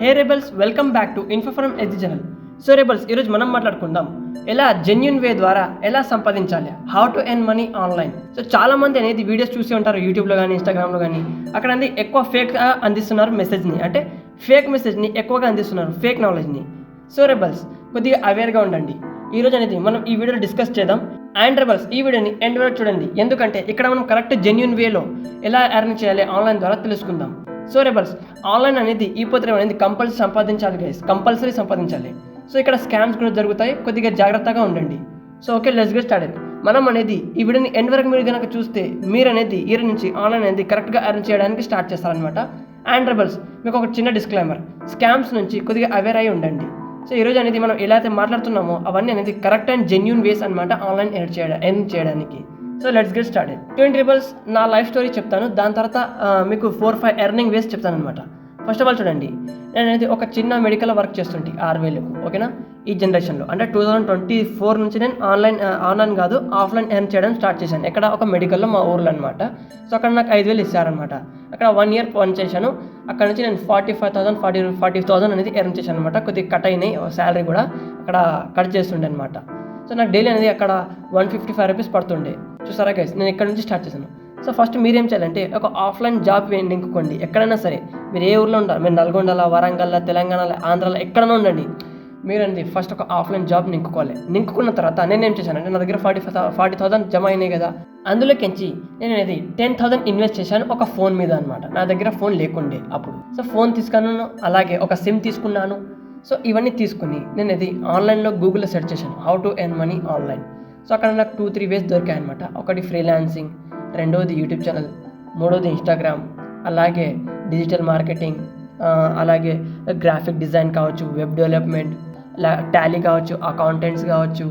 Hey rebels welcome back to Infoforum from edge so rebels ఈరోజు మనం మాట్లాడుకుందాం. ఎలా జెన్యున్ వే ద్వారా ఎలా సంపాదించాలి? How to earn money online so చాలా మంది అనేది వీడియోస్ చూసి ఉంటారు యూట్యూబ్లో కానీ ఇన్స్టాగ్రామ్లో కానీ అక్కడ అనేది ఎక్కువ ఫేక్ అందిస్తున్నారు మెసేజ్ని అంటే ఫేక్ మెసేజ్ని ఎక్కువగా అందిస్తున్నారు ఫేక్ నాలెడ్జ్ని సో రెబల్స్ కొద్దిగా అవేర్గా ఉండండి. ఈ రోజు అనేది మనం ఈ వీడియోలో డిస్కస్ చేద్దాం. అండ్ రెబల్స్ ఈ వీడియోని ఎండ్ వరకు చూడండి. ఎందుకంటే ఇక్కడ మనం కరెక్ట్ జెన్యున్ వేలో ఎలా ఎర్న్ చేయాలి ఆన్లైన్ ద్వారా తెలుసుకుందాం. సో రెబల్స్ ఆన్లైన్ అనేది ఈ పత్రం అనేది కంపల్సరీ సంపాదించాలి గైస్ కంపల్సరీ సంపాదించాలి. సో ఇక్కడ స్కామ్స్ కూడా జరుగుతాయి. కొద్దిగా జాగ్రత్తగా ఉండండి. So okay let's get started మనం అనేది ఈ వీడియోని ఎండ్ వరకు మీరు కనుక చూస్తే మీరు అనేది ఈ నుంచి ఆన్లైన్ అనేది కరెక్ట్గా ఎర్న్ చేయడానికి స్టార్ట్ చేస్తారనమాట అండ్ రెబల్స్ మీకు ఒక చిన్న డిస్క్లైమర్ స్కామ్స్ నుంచి కొద్దిగా అవేర్ అయి ఉండండి. సో ఈరోజు అనేది మనం ఎలా అయితే మాట్లాడుతున్నామో అవన్నీ అనేది కరెక్ట్ అండ్ జెన్యున్ వేస్ అనమాట ఆన్లైన్ ఎర్న్ చేయడం ఎర్న్ చేయడానికి. So let's get started twenty triples నా లైఫ్ స్టోరీ చెప్తాను. దాని తర్వాత మీకు ఫోర్ ఫైవ్ ఎర్నింగ్ వేస్ చెప్తాను అనమాట ఫస్ట్ ఆఫ్ ఆల్ చూడండి. నేను అనేది ఒక చిన్న మెడికల్ వర్క్ చేస్తుంటే ఆర్వేలకు ఓకేనా ఈ జనరేషన్లో అంటే టూ థౌజండ్ ట్వంటీ ఫోర్ నుంచి నేను ఆన్లైన్ ఆన్లైన్ కాదు ఆఫ్లైన్ ఎర్న్ చేయడం స్టార్ట్ చేశాను. ఎక్కడ? ఒక మెడికల్లో మా ఊర్లో అనమాట సో అక్కడ నాకు ఐదు వేలు ఇచ్చారనమాట అక్కడ వన్ ఇయర్ పని చేశాను. అక్కడ నుంచి నేను forty five thousand forty forty thousand అనేది ఎర్న్ చేశాను అనమాట కొద్దిగా కట్ అయినాయి శాలరీ కూడా అక్కడ కట్ చేస్తుండే అనమాట సో నాకు డైలీ అనేది అక్కడ వన్ ఫిఫ్టీ ఫైవ్ రూపీస్ పడుతుండే. చూసారా గైస్ నేను ఇక్కడ నుంచి స్టార్ట్ చేశాను. సో ఫస్ట్ మీరేం చేయాలంటే ఒక ఆఫ్లైన్ జాబ్ నింపుకోండి ఎక్కడైనా సరే మీరు ఏ ఊర్లో ఉంటారు? మీరు నల్గొండలో వరంగల్లో తెలంగాణలో ఆంధ్రాలో ఎక్కడైనా ఉండండి. మీరు అనేది ఫస్ట్ ఒక ఆఫ్లైన్ జాబ్ నింపుకోవాలి నింపుకున్న తర్వాత నేను ఏం చేశాను నా దగ్గర ఫార్టీ ఫైవ్ ఫార్టీ థౌసండ్ జమ అయినాయి కదా. అందులోకించి నేను అనేది టెన్ థౌసండ్ ఇన్వెస్ట్ చేశాను ఒక ఫోన్ మీద అనమాట నా దగ్గర ఫోన్ లేకుండే అప్పుడు. సో ఫోన్ తీసుకున్నాను అలాగే ఒక సిమ్ తీసుకున్నాను. సో ఇవన్నీ తీసుకుని నేను ఇది ఆన్లైన్లో గూగుల్లో సెర్చ్ చేశాను how to earn money online so అక్కడ నాకు టూ త్రీ వేస్ దొరికాయి అనమాట ఒకటి ఫ్రీలాన్సింగ్ రెండవది యూట్యూబ్ ఛానల్ మూడవది ఇన్స్టాగ్రామ్ అలాగే డిజిటల్ మార్కెటింగ్ అలాగే గ్రాఫిక్ డిజైన్ కావచ్చు వెబ్ డెవలప్మెంట్ టాలీ కావచ్చు అకౌంటెంట్స్ కావచ్చు.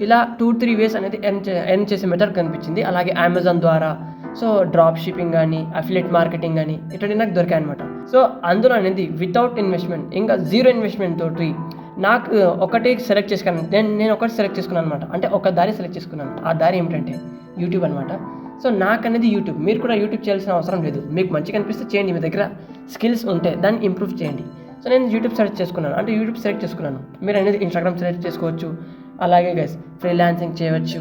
ఇలా టూ త్రీ వేస్ అనేది ఎర్న్ ఎర్న్ చేసే మెథడ్ కనిపించింది. అలాగే అమెజాన్ ద్వారా సో డ్రాప్ షిప్పింగ్ కానీ అఫిలేట్ మార్కెటింగ్ కానీ ఇటువంటి నాకు దొరికాయి అనమాట సో అందులో అనేది వితౌట్ ఇన్వెస్ట్మెంట్ ఇంకా జీరో ఇన్వెస్ట్మెంట్ తోటి నాకు ఒకటి సెలెక్ట్ చేసుకున్నాను. నేను నేను ఒకటి సెలెక్ట్ చేసుకున్నాను అనమాట అంటే ఒక దారి సెలెక్ట్ చేసుకున్నాను. ఆ దారి ఏమిటంటే యూట్యూబ్ అనమాట సో నాకు అనేది యూట్యూబ్ మీరు కూడా యూట్యూబ్ చేయాల్సిన అవసరం లేదు. మీకు మంచిగా అనిపిస్తే చేయండి. మీ దగ్గర స్కిల్స్ ఉంటే దాన్ని ఇంప్రూవ్ చేయండి. సో నేను యూట్యూబ్ సెలెక్ట్ చేసుకున్నాను. అంటే యూట్యూబ్ సెలెక్ట్ చేసుకున్నాను. మీరు అనేది ఇన్స్టాగ్రామ్ సెలెక్ట్ చేసుకోవచ్చు. అలాగే గైస్ ఫ్రీలాన్సింగ్ చేయవచ్చు.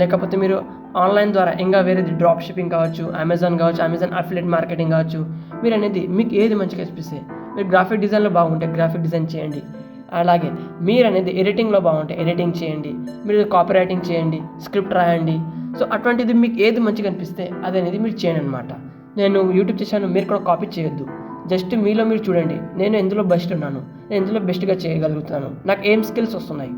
లేకపోతే మీరు ఆన్లైన్ ద్వారా ఇంకా వేరేది డ్రాప్ షిప్పింగ్ కావచ్చు అమెజాన్ కావచ్చు అమెజాన్ అఫిలేట్ మార్కెటింగ్ కావచ్చు మీరు అనేది మీకు ఏది మంచిగా అనిపిస్తే మీరు గ్రాఫిక్ డిజైన్లో బాగుంటే గ్రాఫిక్ డిజైన్ చేయండి. అలాగే మీరు అనేది ఎడిటింగ్లో బాగుంటే ఎడిటింగ్ చేయండి. మీరు కాపీ రైటింగ్ చేయండి స్క్రిప్ట్ రాయండి. సో అటువంటిది మీకు ఏది మంచిగా అనిపిస్తే అది అనేది మీరు చేయండి అనమాట నేను యూట్యూబ్ చేశాను మీరు కూడా కాపీ చేయొద్దు. జస్ట్ మీలో మీరు చూడండి. నేను ఎందులో బెస్ట్ ఉన్నాను? నేను ఎందులో బెస్ట్గా చేయగలుగుతాను నాకు ఏం స్కిల్స్ వస్తున్నాయి?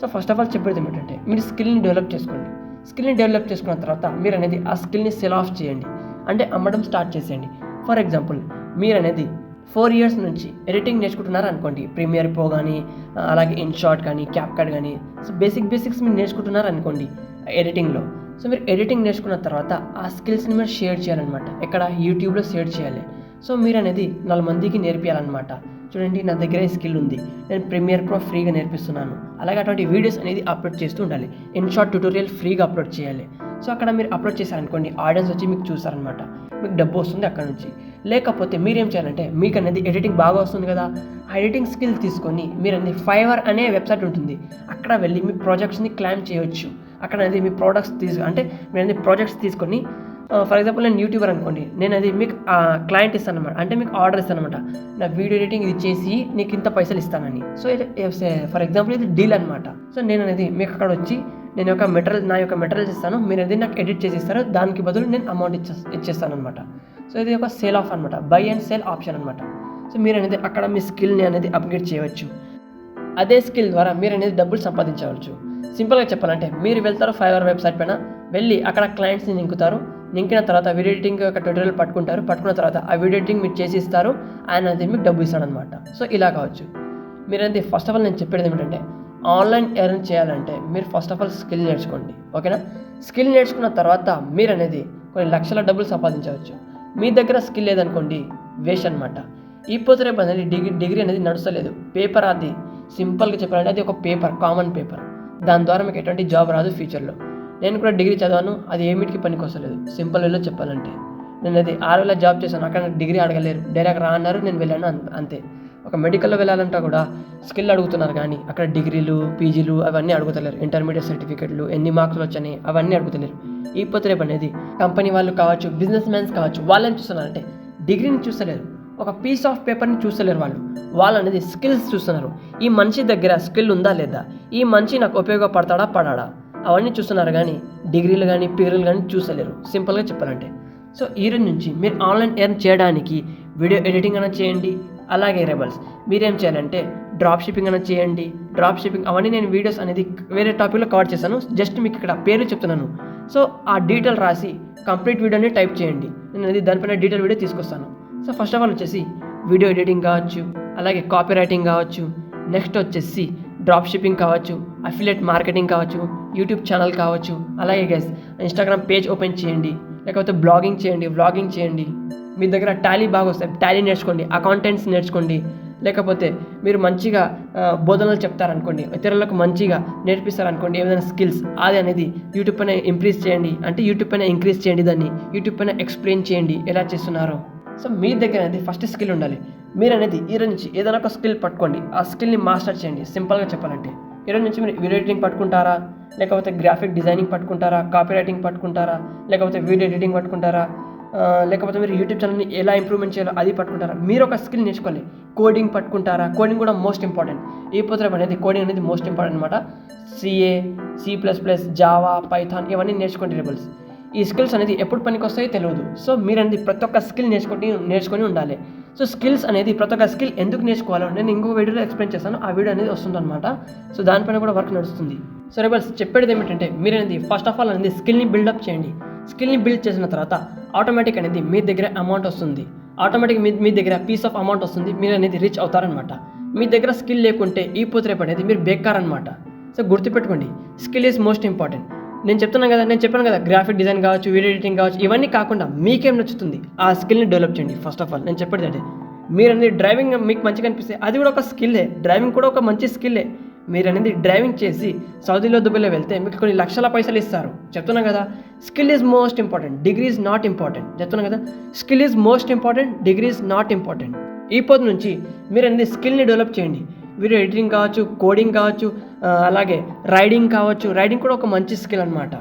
సో ఫస్ట్ ఆఫ్ ఆల్ చెప్పేది ఏమిటంటే మీరు స్కిల్ని డెవలప్ చేసుకోండి. స్కిల్ని డెవలప్ చేసుకున్న తర్వాత మీరు అనేది ఆ స్కిల్ని సెల్ ఆఫ్ చేయండి. అంటే అమ్మడం స్టార్ట్ చేసేయండి. ఫర్ ఎగ్జాంపుల్ మీరు అనేది ఫోర్ ఇయర్స్ నుంచి ఎడిటింగ్ నేర్చుకుంటున్నారు అనుకోండి ప్రీమియర్ ప్రో కానీ అలాగే ఇన్షాట్ కానీ క్యాప్ కార్డ్ కానీ సో బేసిక్ బేసిక్స్ మీరు నేర్చుకుంటున్నారు అనుకోండి ఎడిటింగ్లో సో మీరు ఎడిటింగ్ నేర్చుకున్న తర్వాత ఆ స్కిల్స్ని మీరు షేర్ చేయాలన్నమాట. ఎక్కడ? యూట్యూబ్లో షేర్ చేయాలి. సో మీరు అనేది నాలుగు మందికి నేర్పించాలన్నమాట చూడండి నా దగ్గర స్కిల్ ఉంది. నేను ప్రీమియర్ ప్రో ఫ్రీగా నేర్పిస్తున్నాను. అలాగే అటువంటి వీడియోస్ అనేది అప్లోడ్ చేస్తూ ఉండాలి. ఇన్ షార్ట్ ట్యూటోరియల్ ఫ్రీగా అప్లోడ్ చేయాలి. సో అక్కడ మీరు అప్లోడ్ చేశారనుకోండి ఆడియన్స్ వచ్చి మీకు చూసారనమాట మీకు డబ్బు వస్తుంది అక్కడ నుంచి. లేకపోతే మీరేం చేయాలంటే మీకు అనేది ఎడిటింగ్ బాగా వస్తుంది కదా. ఆ ఎడిటింగ్ స్కిల్ తీసుకొని మీరు అనేది ఫైవర్ అనే వెబ్సైట్ ఉంటుంది. అక్కడ వెళ్ళి మీ ప్రాజెక్ట్స్ని క్లైమ్ చేయొచ్చు. అక్కడ అనేది మీ ప్రోడక్ట్స్ తీసు అంటే మీరు అనేది ప్రాజెక్ట్స్ తీసుకొని ఫర్ ఎగ్జాంపుల్ నేను యూట్యూబర్ అనుకోండి నేను అది మీకు క్లయింట్ ఇస్తాను అనమాట అంటే మీకు ఆర్డర్ ఇస్తాను అనమాట నా వీడియో ఎడిటింగ్ ఇది చేసి నీకు ఇంత పైసలు ఇస్తానని. సో ఇది ఫర్ ఎగ్జాంపుల్ ఇది డీల్ అనమాట సో నేను అనేది మీకు అక్కడ వచ్చి నేను ఒక మెటీరియల్ నా యొక్క మెటీరియల్స్ ఇస్తాను. మీరు అనేది నాకు ఎడిట్ చేసి ఇస్తారు దానికి బదులు నేను అమౌంట్ ఇచ్చే ఇచ్చేస్తాను అనమాట సో ఇది ఒక సేల్ ఆఫ్ అనమాట బై అండ్ సేల్ ఆప్షన్ అనమాట సో మీరు అనేది అక్కడ మీ స్కిల్ని అనేది అప్గ్రేడ్ చేయవచ్చు. అదే స్కిల్ ద్వారా మీరు అనేది డబ్బులు సంపాదించవచ్చు. సింపుల్గా చెప్పాలంటే మీరు వెళ్తారు ఫైవర్ వెబ్సైట్ పైన వెళ్ళి అక్కడ క్లయింట్స్ని నింకుతారు నింకిన తర్వాత వీడియో ఎడిటింగ్ ఒక ట్యూటోరియల్ పట్టుకుంటారు. పట్టుకున్న తర్వాత ఆ వీడియో ఎడిటింగ్ మీరు చేసి ఇస్తారు. ఆయన అది మీకు డబ్బు ఇస్తాడనమాట సో ఇలా కావచ్చు. మీరు అనేది ఫస్ట్ ఆఫ్ ఆల్ నేను చెప్పేది ఏమిటంటే ఆన్లైన్ ఎర్న్ చేయాలంటే మీరు ఫస్ట్ ఆఫ్ ఆల్ స్కిల్ నేర్చుకోండి. ఓకేనా? స్కిల్ నేర్చుకున్న తర్వాత మీరు అనేది కొన్ని లక్షల డబ్బులు సంపాదించవచ్చు. మీ దగ్గర స్కిల్ లేదనుకోండి వేస్ట్ అనమాట ఈ పోతే రేపు అనేది డిగ్రీ డిగ్రీ అనేది నడుస్తలేదు. పేపర్ అది సింపుల్గా చెప్పాలంటే అది ఒక పేపర్ కామన్ పేపర్. దాని ద్వారా మీకు ఎటువంటి జాబ్ రాదు ఫ్యూచర్లో. నేను కూడా డిగ్రీ చదివాను అది ఏమిటికి పనికొస్తలేదు సింపుల్ వేలో చెప్పాలంటే. నేను అది ఆరు వేల జాబ్ చేశాను అక్కడ డిగ్రీ అడగలేరు. డైరెక్ట్ రా అన్నారు నేను వెళ్ళాను అంతే. ఒక మెడికల్లో వెళ్ళాలంటే కూడా స్కిల్ అడుగుతున్నారు కానీ అక్కడ డిగ్రీలు పీజీలు అవన్నీ అడుగుతలేరు. ఇంటర్మీడియట్ సర్టిఫికెట్లు ఎన్ని మార్కులు వచ్చాయి అవన్నీ అడుగుతలేరు. ఈ పొత్తురేపు అనేది కంపెనీ వాళ్ళు కావచ్చు బిజినెస్ మ్యాన్స్ కావచ్చు వాళ్ళని చూస్తున్నారంటే డిగ్రీని చూస్తలేరు. ఒక పీస్ ఆఫ్ పేపర్ని చూస్తలేరు వాళ్ళు. వాళ్ళు అనేది స్కిల్స్ చూస్తున్నారు. ఈ మనిషి దగ్గర స్కిల్ ఉందా లేదా? ఈ మనిషి నాకు ఉపయోగపడతాడా పడాడా? అవన్నీ చూస్తున్నారు కానీ డిగ్రీలు కానీ పేర్లు కానీ చూసలేరు సింపుల్గా చెప్పాలంటే. సో ఈ రోజు నుంచి మీరు ఆన్లైన్ ఎర్న్ చేయడానికి వీడియో ఎడిటింగ్ అయినా చేయండి. అలాగే రెబల్స్ మీరేం చేయాలంటే డ్రాప్ షిప్పింగ్ అయినా చేయండి. డ్రాప్ షిప్పింగ్ అవన్నీ నేను వీడియోస్ అనేది వేరే టాపిక్లో కవర్ చేశాను. జస్ట్ మీకు ఇక్కడ పేరు చెప్తున్నాను. సో ఆ డీటెయిల్ రాసి కంప్లీట్ వీడియోని టైప్ చేయండి. నేను అది దానిపైన డీటెయిల్ వీడియో తీసుకొస్తాను. సో ఫస్ట్ ఆఫ్ ఆల్ వచ్చేసి వీడియో ఎడిటింగ్ కావచ్చు అలాగే కాపీ రైటింగ్ కావచ్చు నెక్స్ట్ వచ్చేసి డ్రాప్ షిప్పింగ్ కావచ్చు అఫిలియట్ మార్కెటింగ్ కావచ్చు యూట్యూబ్ ఛానల్ కావచ్చు అలాగే గైస్ ఇన్స్టాగ్రామ్ పేజ్ ఓపెన్ చేయండి లేకపోతే బ్లాగింగ్ చేయండి వ్లాగింగ్ చేయండి. మీ దగ్గర టాలీ బాగా వస్తాయి. టాలీ నేర్చుకోండి అకౌంటెంట్స్ నేర్చుకోండి. లేకపోతే మీరు మంచిగా బోధనలు చెప్తారనుకోండి ఇతరులకు మంచిగా నేర్పిస్తారనుకోండి ఏదైనా స్కిల్స్ అది అనేది యూట్యూబ్ పైన ఇంప్రీజ్ చేయండి. అంటే యూట్యూబ్ పైన ఇంక్రీజ్ చేయండి దాన్ని. యూట్యూబ్ పైన ఎక్స్ప్లెయిన్ చేయండి ఎలా చేస్తున్నారో. సో మీ దగ్గర అనేది ఫస్ట్ స్కిల్ ఉండాలి. మీరు అనేది ఈ నుంచి ఏదైనా ఒక స్కిల్ పట్టుకోండి. ఆ స్కిల్ని మాస్టర్ చేయండి. సింపుల్గా చెప్పాలంటే. ఈ నుంచి మీరు వీడియో ఎడిటింగ్ పట్టుకుంటారా? లేకపోతే గ్రాఫిక్ డిజైనింగ్ పట్టుకుంటారా? కాపీ రైటింగ్ పట్టుకుంటారా? లేకపోతే వీడియో ఎడిటింగ్ పట్టుకుంటారా? లేకపోతే మీరు యూట్యూబ్ ఛానల్ని ఎలా ఇంప్రూవ్మెంట్ చేయాలో అది పట్టుకుంటారా? మీరు ఒక స్కిల్ నేర్చుకోవాలి. కోడింగ్ పట్టుకుంటారా? కోడింగ్ కూడా మోస్ట్ ఇంపార్టెంట్. ఈ పుత్రం అనేది కోడింగ్ అనేది మోస్ట్ ఇంపార్టెంట్ అనమాట CA C plus plus Java Python ఇవన్నీ నేర్చుకోండి రిబుల్స్. ఈ స్కిల్స్ అనేది ఎప్పుడు పనికి వస్తాయో తెలియదు. సో మీరు అనేది ప్రతి ఒక్క స్కిల్ నేర్చుకొని నేర్చుకొని ఉండాలి. సో స్కిల్స్ అనేది ప్రతి ఒక్క స్కిల్ ఎందుకు నేర్చుకోవాలో నేను ఇంకో వీడియోలో ఎక్స్ప్లెయిన్ చేస్తాను. ఆ వీడియో అనేది వస్తుంది అనమాట సో దానిపైన కూడా వర్క్ నడుస్తుంది. సో రేపల్స్ చెప్పేది ఏమిటంటే మీరు అనేది ఫస్ట్ ఆఫ్ ఆల్ అనేది స్కిల్ని బిల్డప్ చేయండి. స్కిల్ని బిల్డ్ చేసిన తర్వాత ఆటోమేటిక్ అనేది మీ దగ్గర అమౌంట్ వస్తుంది. ఆటోమేటిక్ మీ మీ దగ్గర పీస్ ఆఫ్ అమౌంట్ వస్తుంది. మీరు అనేది రీచ్ అవుతారనమాట మీ దగ్గర స్కిల్ లేకుంటే ఈ పూతరేపు అనేది మీరు బేకార్ అనమాట సో గుర్తుపెట్టుకోండి. స్కిల్ ఈజ్ మోస్ట్ ఇంపార్టెంట్ నేను చెప్తున్నాను కదా నేను చెప్పాను కదా గ్రాఫిక్ డిజైన్ కావచ్చు వీడియో ఎడిటింగ్ కావచ్చు ఇవన్నీ కాకుండా మీకేం నచ్చుతుంది? ఆ స్కిల్ని డెవలప్ చేయండి ఫస్ట్ ఆఫ్ ఆల్ నేను చెప్పేది అదే. మీరు అనేది డ్రైవింగ్ మీకు మంచిగా అనిపిస్తే అది కూడా ఒక స్కిల్లే డ్రైవింగ్ కూడా ఒక మంచి స్కిల్లే మీరు అనేది డ్రైవింగ్ చేసి సౌదీలో దుబాయ్లో వెళ్తే మీకు కొన్ని లక్షల పైసలు ఇస్తారు. చెప్తున్నా కదా skill is most important degree is not important చెప్తున్నా కదా skill is most important degree is not important ఈ పొద్దు నుంచి మీరు అనేది స్కిల్ని డెవలప్ చేయండి. వీడియో ఎడిటింగ్ కావచ్చు కోడింగ్ కావచ్చు అలాగే రైడింగ్ కావచ్చు రైడింగ్ కూడా ఒక మంచి స్కిల్ అనమాట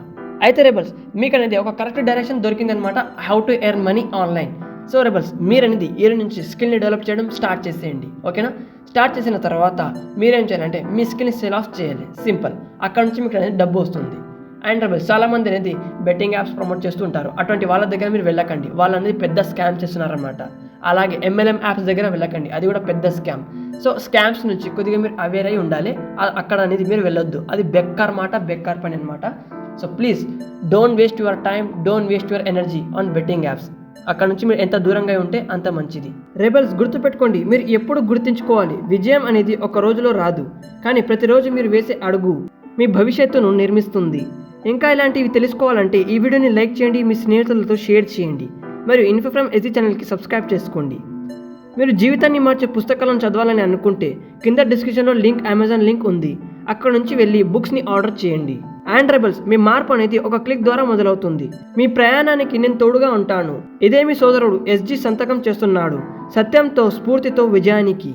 అయితే రేబల్స్ మీకు అనేది ఒక కరెక్ట్ డైరెక్షన్ దొరికింది అనమాట how to earn money online so rebels మీరు అనేది ఈ నుంచి స్కిల్ని డెవలప్ చేయడం స్టార్ట్ చేసేయండి ఓకేనా? స్టార్ట్ చేసిన తర్వాత మీరేం చేయాలంటే మీ స్కిల్ని సెల్ ఆఫ్ చేయాలి సింపుల్. అక్కడ నుంచి మీకు అనేది డబ్బు వస్తుంది. అండ్ రేబల్స్ చాలామంది అనేది బెట్టింగ్ యాప్స్ ప్రమోట్ చేస్తుంటారు అటువంటి వాళ్ళ దగ్గర మీరు వెళ్ళకండి వాళ్ళు అనేది పెద్ద స్కామ్ చేస్తున్నారనమాట అలాగే ఎంఎల్ఎం యాప్స్ దగ్గర వెళ్ళకండి. అది కూడా పెద్ద స్కామ్ సో స్కామ్స్ నుంచి కొద్దిగా మీరు అవేర్ అయి ఉండాలి. అక్కడ అనేది మీరు వెళ్ళొద్దు. అది బెక్కార్ మాట బెక్కార్ పని అనమాట so please don't waste your time don't waste your energy on betting apps అక్కడ నుంచి మీరు ఎంత దూరంగా ఉంటే అంత మంచిది. రెబల్స్ గుర్తుపెట్టుకోండి. మీరు ఎప్పుడు గుర్తుంచుకోవాలి. విజయం అనేది ఒక రోజులో రాదు. కానీ ప్రతిరోజు మీరు వేసే అడుగు మీ భవిష్యత్తును నిర్మిస్తుంది. ఇంకా ఇలాంటివి తెలుసుకోవాలంటే ఈ వీడియోని లైక్ చేయండి. మీ స్నేహితులతో షేర్ చేయండి. మరియు ఇన్ఫోఫ్రమ్ ఎజీ ఛానల్కి సబ్స్క్రైబ్ చేసుకోండి. మీరు జీవితాన్ని మార్చే పుస్తకాలను చదవాలని అనుకుంటే కింద డిస్క్రిప్షన్లో లింక్ అమెజాన్ లింక్ ఉంది. అక్కడ నుంచి వెళ్ళి బుక్స్ని ఆర్డర్ చేయండి. అండ్ రెబల్స్ మీ మార్పు అనేది ఒక క్లిక్ ద్వారా మొదలవుతుంది. మీ ప్రయాణానికి నేను తోడుగా ఉంటాను. ఇదే మీ సోదరుడు ఎస్జి సంతకం చేస్తున్నాడు. సత్యంతో స్ఫూర్తితో విజయానికి.